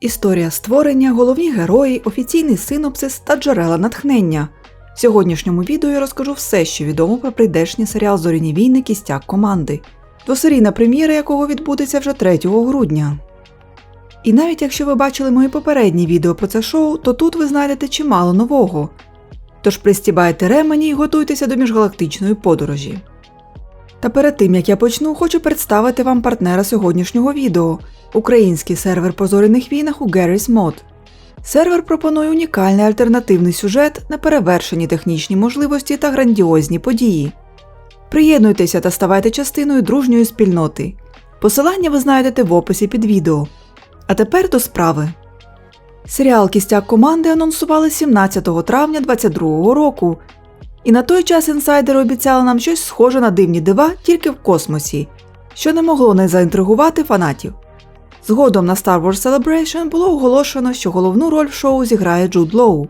Історія створення, головні герої, офіційний синопсис та джерела натхнення. В сьогоднішньому відео я розкажу все, що відомо про прийдешній серіал Зоряні війни кістяк команди, двосерійна прем'єра якого відбудеться вже 3 грудня. І навіть якщо ви бачили мої попередні відео про це шоу, то тут ви знайдете чимало нового. Тож пристібайте ремені і готуйтеся до міжгалактичної подорожі. Та перед тим як я почну, хочу представити вам партнера сьогоднішнього відео український сервер по зоряних війнах у Garry's Mod. Сервер пропонує унікальний альтернативний сюжет, неперевершені технічні можливості та грандіозні події. Приєднуйтеся та ставайте частиною дружньої спільноти. Посилання ви знайдете в описі під відео. А тепер до справи. Серіал Кістяк команди анонсували 17 травня 2022 року. І на той час інсайдери обіцяли нам щось схоже на дивні дива тільки в космосі, що не могло не заінтригувати фанатів. Згодом на Star Wars Celebration було оголошено, що головну роль в шоу зіграє Джуд Лоу.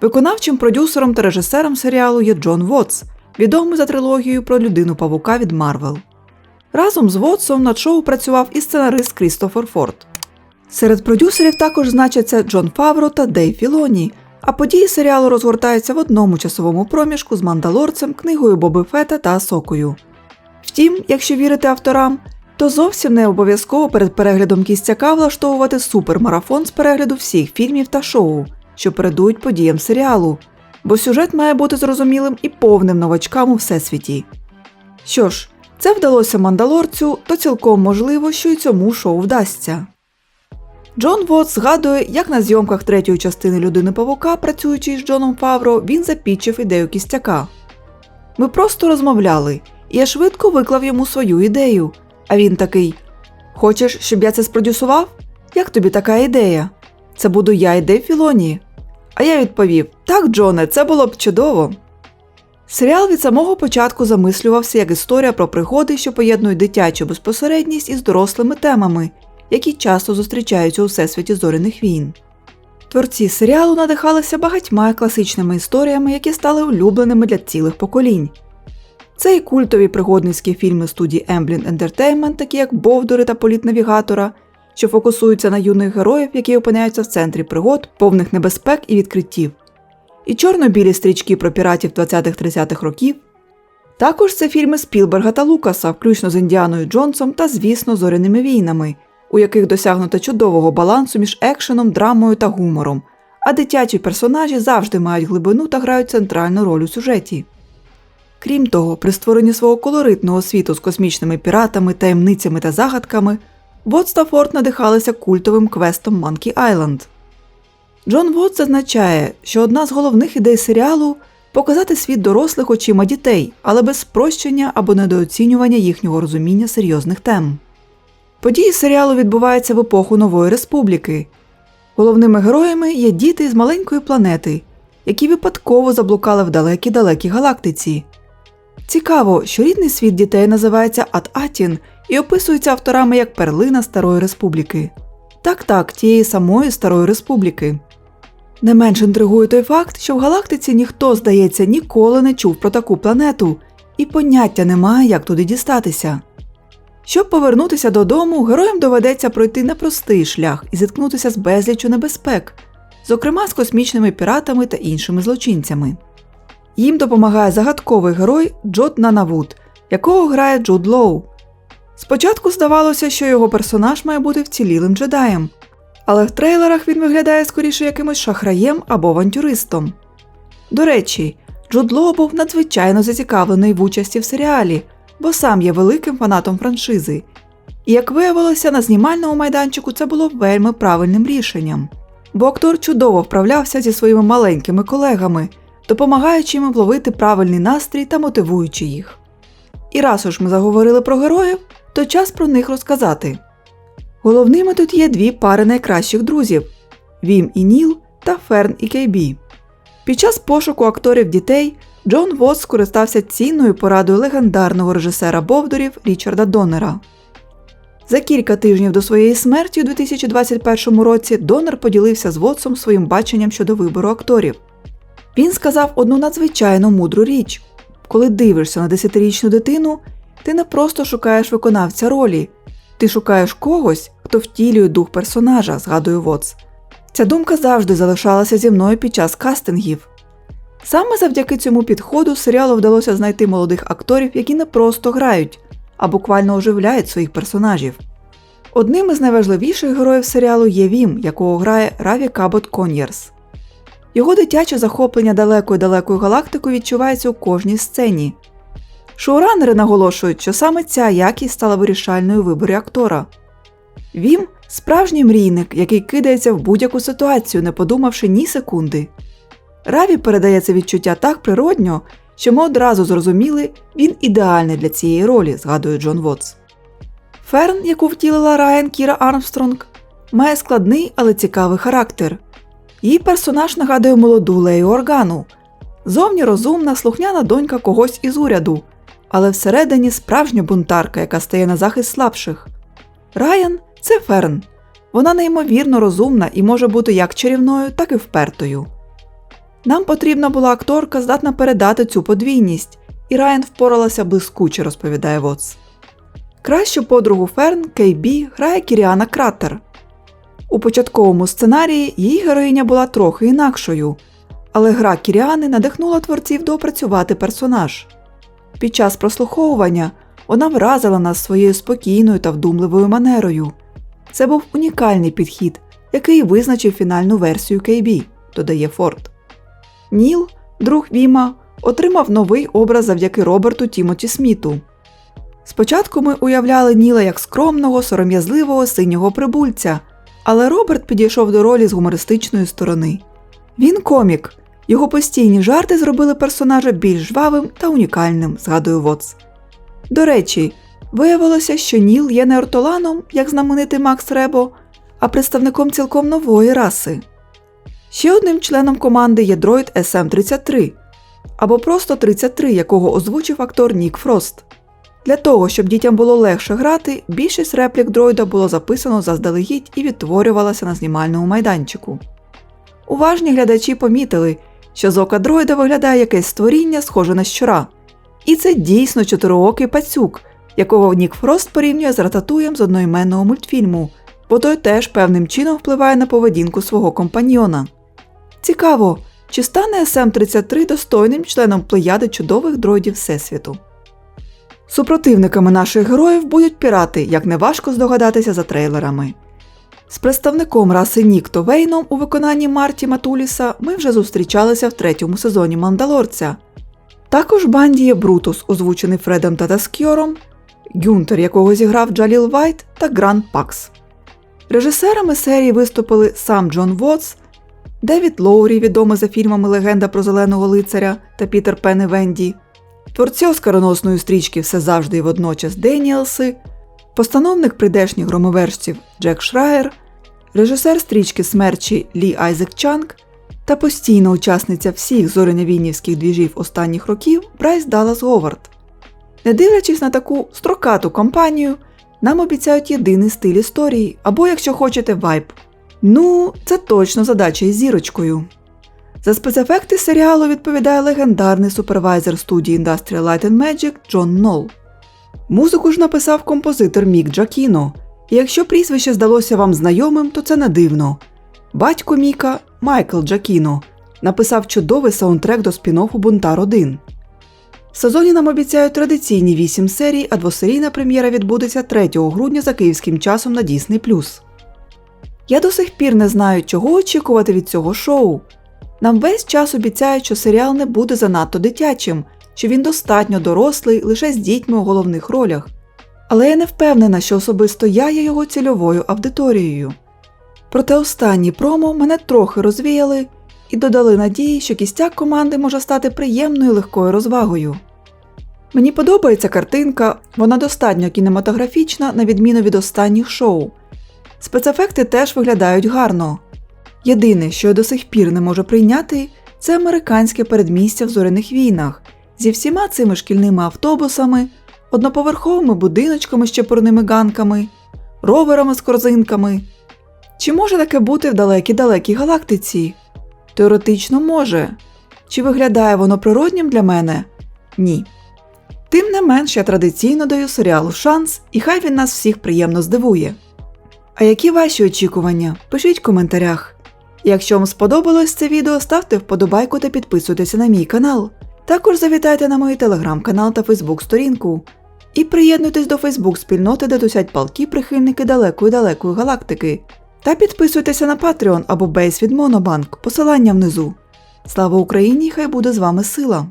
Виконавчим продюсером та режисером серіалу є Джон Вотс, відомий за трилогією про людину павука від Марвел. Разом з Вотсом над шоу працював і сценарист Крістофер Форд. Серед продюсерів також значаться Джон Фавро та Дейв Філоні, а події серіалу розгортаються в одному часовому проміжку з Мандалорцем, книгою Боби Фета та Сокою. Втім, якщо вірити авторам, то зовсім не обов'язково перед переглядом кістяка влаштовувати супермарафон з перегляду всіх фільмів та шоу, що передують подіям серіалу, бо сюжет має бути зрозумілим і повним новачкам у всесвіті. Що ж, це вдалося мандалорцю, то цілком можливо, що й цьому шоу вдасться. Джон Вотс згадує, як на зйомках третьої частини Людини Павука, працюючи з Джоном Фавро, він запічив ідею кістяка. Ми просто розмовляли, і я швидко виклав йому свою ідею. А він такий: Хочеш, щоб я це спродюсував? Як тобі така ідея? Це буду я і Дейв Філоні. А я відповів: Так, Джоне, це було б чудово. Серіал від самого початку замислювався як історія про пригоди, що поєднують дитячу безпосередність із дорослими темами, які часто зустрічаються у всесвіті зоряних війн. Творці серіалу надихалися багатьма класичними історіями, які стали улюбленими для цілих поколінь. Це і культові пригодницькі фільми студії Amblin Entertainment, такі як Бовдури та Політ навігатора, що фокусуються на юних героїв, які опиняються в центрі пригод, повних небезпек і відкриттів, і чорно-білі стрічки про піратів 20-30-х років. Також це фільми Спілберга та Лукаса, включно з Індіаною Джонсом та, звісно, зоряними війнами, у яких досягнуто чудового балансу між екшеном, драмою та гумором, а дитячі персонажі завжди мають глибину та грають центральну роль у сюжеті. Крім того, при створенні свого колоритного світу з космічними піратами, таємницями та загадками, Вотс та надихалися культовим квестом Monkey Island. Джон Вотс зазначає, що одна з головних ідей серіалу показати світ дорослих очима дітей, але без спрощення або недооцінювання їхнього розуміння серйозних тем. Події серіалу відбуваються в епоху Нової Республіки. Головними героями є діти з маленької планети, які випадково заблукали в далекій далекій галактиці. Цікаво, що рідний світ дітей називається Ат-Атін і описується авторами як перлина Старої Республіки. Так так, тієї самої Старої Республіки. Не менш інтригує той факт, що в галактиці ніхто, здається, ніколи не чув про таку планету, і поняття немає, як туди дістатися. Щоб повернутися додому, героям доведеться пройти непростий шлях і зіткнутися з безліччю небезпек, зокрема з космічними піратами та іншими злочинцями. Їм допомагає загадковий герой Джот Нанавуд, якого грає Джуд Лоу. Спочатку здавалося, що його персонаж має бути вцілілим джедаєм, але в трейлерах він виглядає скоріше якимось шахраєм або авантюристом. До речі, Джуд Лоу був надзвичайно зацікавлений в участі в серіалі, бо сам є великим фанатом франшизи. І як виявилося, на знімальному майданчику це було вельми правильним рішенням, бо актор чудово вправлявся зі своїми маленькими колегами допомагаючи їм вловити правильний настрій та мотивуючи їх. І раз уж ми заговорили про героїв, то час про них розказати. Головними тут є дві пари найкращих друзів Вім і Ніл та Ферн і Кейбі. Під час пошуку акторів дітей Джон Вос скористався цінною порадою легендарного режисера Бовдорів Річарда Доннера. За кілька тижнів до своєї смерті у 2021 році Доннер поділився з Вотсом своїм баченням щодо вибору акторів. Він сказав одну надзвичайно мудру річ: коли дивишся на десятирічну дитину, ти не просто шукаєш виконавця ролі, Ти шукаєш когось, хто втілює дух персонажа, згадує Вотс. Ця думка завжди залишалася зі мною під час кастингів. Саме завдяки цьому підходу серіалу вдалося знайти молодих акторів, які не просто грають, а буквально оживляють своїх персонажів. Одним із найважливіших героїв серіалу є Вім, якого грає Раві Кабот Кон'єрс. Його дитяче захоплення далекою далекою галактикою відчувається у кожній сцені. Шоуранери наголошують, що саме ця якість стала вирішальною виборі актора. Вім справжній мрійник, який кидається в будь-яку ситуацію, не подумавши ні секунди. Раві передає це відчуття так природньо, що ми одразу зрозуміли, він ідеальний для цієї ролі, згадує Джон Вотс. Ферн, яку втілила Райан Кіра Армстронг, має складний, але цікавий характер. Її персонаж нагадує молоду Лею Органу, зовні розумна, слухняна донька когось із уряду, але всередині справжня бунтарка, яка стає на захист слабших. Райан це Ферн. Вона неймовірно розумна і може бути як чарівною, так і впертою. Нам потрібна була акторка, здатна передати цю подвійність, і Райан впоралася блискуче, розповідає Вотс. Кращу подругу Ферн Кейбі грає Кіріана Кратер. У початковому сценарії її героїня була трохи інакшою, але гра Кіріани надихнула творців доопрацювати персонаж. Під час прослуховування вона вразила нас своєю спокійною та вдумливою манерою. Це був унікальний підхід, який визначив фінальну версію KB, додає Форд. Ніл, друг Віма, отримав новий образ завдяки Роберту Тімоті Сміту. Спочатку ми уявляли Ніла як скромного, сором'язливого синього прибульця, але Роберт підійшов до ролі з гумористичної сторони. Він комік, його постійні жарти зробили персонажа більш жвавим та унікальним, згадує Вотс. До речі, виявилося, що Ніл є не ортоланом, як знаменитий Макс Ребо, а представником цілком нової раси. Ще одним членом команди є дроїд SM-33 або просто 33, якого озвучив актор Нік Фрост. Для того, щоб дітям було легше грати, більшість реплік дроїда було записано заздалегідь і відтворювалося на знімальному майданчику. Уважні глядачі помітили, що з ока дроїда виглядає якесь створіння, схоже на щура. І це дійсно чотириокий пацюк, якого Нік Фрост порівнює з рататуєм з одноіменного мультфільму, бо той теж певним чином впливає на поведінку свого компаньйона. Цікаво, чи стане СМ-33 достойним членом плеяди чудових дроїдів Всесвіту. Супротивниками наших героїв будуть пірати, як неважко здогадатися за трейлерами. З представником раси Нікто Вейном у виконанні Марті Матуліса ми вже зустрічалися в третьому сезоні Мандалорця. Також банді Брутус, озвучений Фредом Татаскьором, Гюнтер, якого зіграв Джаліл Вайт, та Гранд Пакс. Режисерами серії виступили сам Джон Вотс, Девід Лоурі, відомий за фільмами Легенда про зеленого лицаря та Пітер Пен і Венді, творці оскароносної стрічки Все завжди і водночас Деніелси, постановник прийдешніх громовержців Джек Шраєр, режисер стрічки Смерчі Лі Айзек Чанг та постійна учасниця всіх зоряневійнівських двіжів останніх років Брайс Даллас Говард. Не дивлячись на таку строкату компанію, нам обіцяють єдиний стиль історії, або, якщо хочете, вайб. Ну, це точно задача із зірочкою. За спецефекти серіалу відповідає легендарний супервайзер студії Industrial Light and Magic Джон Нолл. Музику ж написав композитор Мік Джакіно. І якщо прізвище здалося вам знайомим, то це не дивно. Батько Міка Майкл Джакіно написав чудовий саундтрек до спін-оффу Бунтар 1. В сезоні нам обіцяють традиційні 8 серій, а двосерійна прем'єра відбудеться 3 грудня за київським часом на Disney+. Я до сих пір не знаю, чого очікувати від цього шоу. Нам весь час обіцяють, що серіал не буде занадто дитячим, що він достатньо дорослий лише з дітьми у головних ролях. Але я не впевнена, що особисто я є його цільовою аудиторією. Проте останні промо мене трохи розвіяли і додали надії, що кістяк команди може стати приємною легкою розвагою. Мені подобається картинка, вона достатньо кінематографічна, на відміну від останніх шоу. Спецефекти теж виглядають гарно. Єдине, що я до сих пір не можу прийняти, це американське передмістя в зоряних війнах зі всіма цими шкільними автобусами, одноповерховими будиночками з чепурними ганками, роверами з корзинками. Чи може таке бути в далекій далекій галактиці? Теоретично може. Чи виглядає воно природнім для мене? Ні. Тим не менш, я традиційно даю серіалу шанс, і хай він нас всіх приємно здивує. А які ваші очікування? Пишіть в коментарях. Якщо вам сподобалось це відео, ставте вподобайку та підписуйтеся на мій канал. Також завітайте на мій телеграм-канал та фейсбук-сторінку. І приєднуйтесь до Фейсбук-спільноти, де тусять палки прихильники далекої далекої галактики. Та підписуйтеся на Patreon або Бейс від Монобанк, посилання внизу. Слава Україні! Хай буде з вами сила!